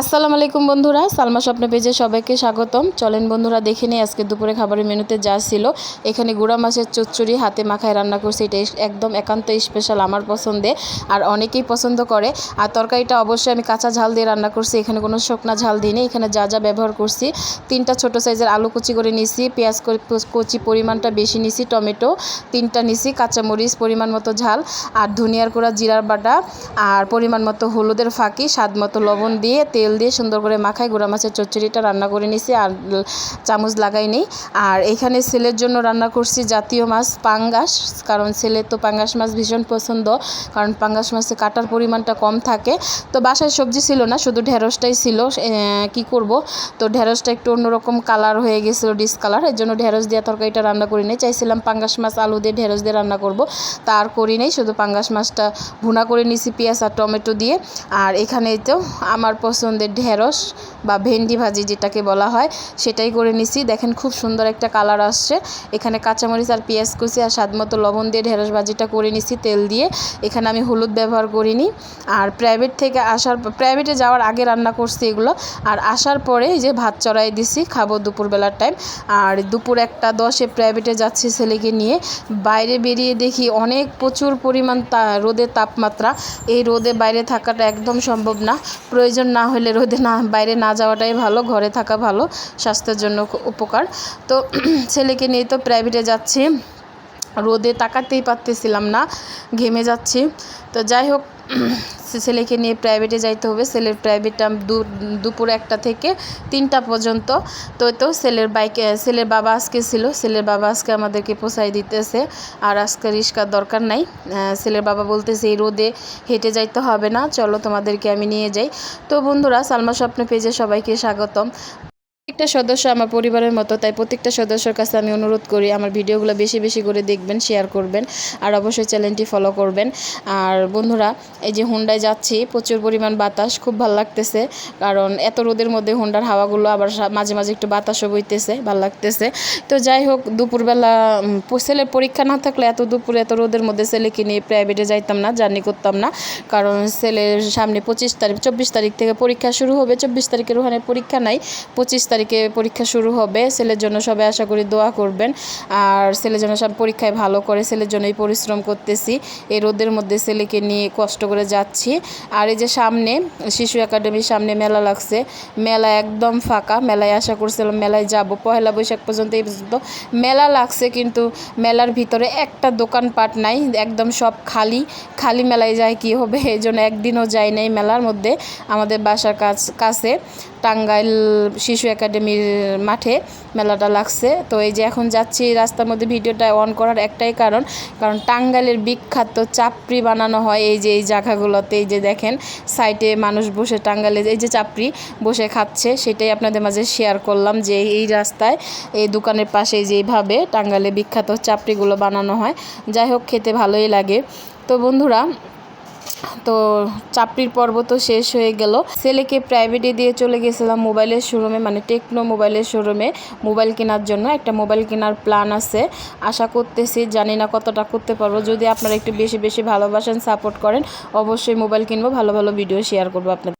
আসসালামু আলাইকুম বন্ধুরা, সালমা স্বপ্ন পেজে সবাইকে স্বাগতম। চলেন বন্ধুরা, দেখে নিই আজকে দুপুরে খাবারের মেনুতে যা ছিল। এখানে গুঁড়া মাছের চচ্চড়ি, হাতে মাখায় রান্না করছি, এটা একদম একান্ত স্পেশাল আমার পছন্দে, আর অনেকেই পছন্দ করে। আর তরকারিটা অবশ্যই আমি কাঁচা ঝাল দিয়ে রান্না করছি, এখানে কোনো শুকনা ঝাল দিইনি। এখানে যা যা ব্যবহার করছি, তিনটা ছোট সাইজের আলু কুচি করে নিছি পেঁয়াজ করে কুচি পরিমাণটা বেশি নিছি টমেটো তিনটা নিছি কাঁচামরিচ পরিমাণ মতো ঝাল, আর ধনিয়ার গুঁড়া, জিরার বাটা, আর পরিমাণ মতো হলুদের ফাঁকি, স্বাদ মতো লবণ দিয়ে তেল দিয়ে সুন্দর করে মাখাই গুঁড়া মাছের চচ্চড়িটা রান্না করে নিছি আর চামচ লাগাই নিই। আর এখানে ছেলের জন্য রান্না করছি জাতীয় মাছ, পাঙ্গাস, কারণ ছেলের তো পাঙ্গাস মাছ ভীষণ পছন্দ, কারণ পাঙ্গাস মাছে কাটার পরিমাণটা কম থাকে। তো বাসায় সবজি ছিল না, শুধু ঢেঁড়সটাই ছিল কি করব? তো ঢেঁড়সটা একটু অন্যরকম কালার হয়ে গেছিল ডিসকালার এর জন্য ঢেঁড়স দিয়ে তরকারিটা রান্না করি নেই। চাইছিলাম পাঙ্গাস মাছ আলু দিয়ে ঢেঁড়স দিয়ে রান্না করব তার করি নেই। শুধু পাঙ্গাস মাছটা ভুনা করে নিছি, পেঁয়াজ আর টমেটো দিয়ে। আর এখানে তো আমার পছন্দের ঢেঁড়স বা ভেন্ডি ভাজি যেটাকে বলা হয়, সেটাই করে নিছি। দেখেন খুব সুন্দর একটা কালার আসছে। এখানে কাঁচামরিচ আর পেঁয়াজ কুচি আর স্বাদ মতো লবণ দিয়ে ঢেঁড়স ভাজিটা করে নিছি তেল দিয়ে। এখানে আমি হলুদ ব্যবহার করিনি। আর প্রাইভেট থেকে আসার প্রাইভেটে যাওয়ার আগে রান্না করছি এগুলো। আর আসার পরে যে ভাত চড়াই দিছি খাব দুপুরবেলার টাইম আর দুপুর একটা দশে প্রাইভেটে যাচ্ছি ছেলেকে নিয়ে। বাইরে বেরিয়ে দেখি অনেক প্রচুর পরিমাণ রোদের তাপমাত্রা। এই রোদে বাইরে থাকাটা একদম সম্ভব না। প্রয়োজন না হলে রোদে না, বাইরে না যাওয়াটাই ভালো, ঘরে থাকা ভালো, স্বাস্থ্যের জন্য উপকার। তো, ছেলেকে নিয়ে তো প্রাইভেটে যাচ্ছি। রোদে তাকাতেই পারতেছিলাম না, ঘেমে যাচ্ছি। তো যাই হোক ছেলেকে নিয়ে প্রাইভেটে যাইতে হবে। ছেলের প্রাইভেটটা দুপুর একটা থেকে তিনটা পর্যন্ত। তো তো ছেলের বাইকে ছেলের বাবা আজকে ছিল। ছেলের বাবা আজকে আমাদেরকে পোষাই দিতেছে। আর আজকে রিক্সার দরকার নাই। ছেলের বাবা বলতেছে, এই রোদে হেঁটে যাইতে হবে না। চলো তোমাদেরকে আমি নিয়ে যাই। তো বন্ধুরা, সালমা স্বপ্ন পেজে সবাইকে স্বাগতম। প্রত্যেকটা সদস্য আমার পরিবারের মতো, তাই প্রত্যেকটা সদস্যর কাছে আমি অনুরোধ করি আমার ভিডিওগুলো বেশি বেশি করে দেখবেন শেয়ার করবেন, আর অবশ্যই চ্যানেলটি ফলো করবেন। আর বন্ধুরা, এই যে হুন্ডায় যাচ্ছি, প্রচুর পরিমাণ বাতাস, খুব ভালো লাগতেছে, কারণ এত রোদের মধ্যে হুন্ডার হাওয়াগুলো আবার মাঝে মাঝে একটু বাতাসও বইতেছে, ভালো লাগতেছে। তো যাই হোক, দুপুরবেলা ছেলের পরীক্ষা না থাকলে এত দুপুরে এত রোদের মধ্যে ছেলেকে নিয়ে প্রাইভেটে যাইতাম না জার্নি করতাম না। কারণ ছেলের সামনে পঁচিশ তারিখ, চব্বিশ তারিখ থেকে পরীক্ষা শুরু হবে, চব্বিশ তারিখের ওখানে পরীক্ষা নাই, পঁচিশ তারিখে পরীক্ষা শুরু হবে। ছেলের জন্য সবাই আশা করি দোয়া করবেন। আর ছেলের জন্য সব পরীক্ষায় ভালো করে ছেলের জন্যই পরিশ্রম করতেছি। এই রোদের মধ্যে ছেলেকে নিয়ে কষ্ট করে যাচ্ছি। আর এই যে সামনে, শিশু একাডেমির সামনে মেলা লাগছে। মেলা একদম ফাঁকা। মেলায় আশা করছিলাম মেলায় যাব। পয়লা বৈশাখ পর্যন্ত এই পর্যন্ত মেলা লাগছে কিন্তু মেলার ভিতরে একটা দোকানপাট নাই। একদম সব খালি। খালি মেলায় যায় কি হবে? এই জন্য একদিনও যাই নাই মেলার মধ্যে। আমাদের বাসার কাছ, কাছে টাঙ্গাইল শিশু একাডেমির মাঠে মেলাটা লাগছে। তো এই যে এখন যাচ্ছি রাস্তার মধ্যে ভিডিওটা অন করার একটাই কারণ কারণ টাঙ্গাইলের বিখ্যাত চাপড়ি বানানো হয় এই যে, এই জায়গাগুলোতে। এই যে দেখেন সাইটে মানুষ বসে টাঙ্গালে এই যে চাপড়ি বসে খাচ্ছে, সেটাই আপনাদের মাঝে শেয়ার করলাম যে এই রাস্তায়, এই দোকানের পাশে যেইভাবে টাঙ্গালে বিখ্যাত চাপড়িগুলো বানানো হয়। যাই হোক, খেতে ভালোই লাগে। তো বন্ধুরা তো চাপড়ির পর্ব তো শেষ হয়ে গেল। ছেলেকে প্রাইভেটে দিয়ে চলে গেছিলাম মোবাইলের শোরুমে মানে টেকনো মোবাইলের শোরুমে মোবাইল কেনার জন্য। একটা মোবাইল কেনার প্ল্যান আছে। আশা করতেছি, জানি না কতটা করতে পারব। যদি আপনারা একটু বেশি বেশি ভালোবাসেন সাপোর্ট করেন, অবশ্যই মোবাইল কিনবো। ভালো ভালো ভিডিও শেয়ার করব আপনাদের।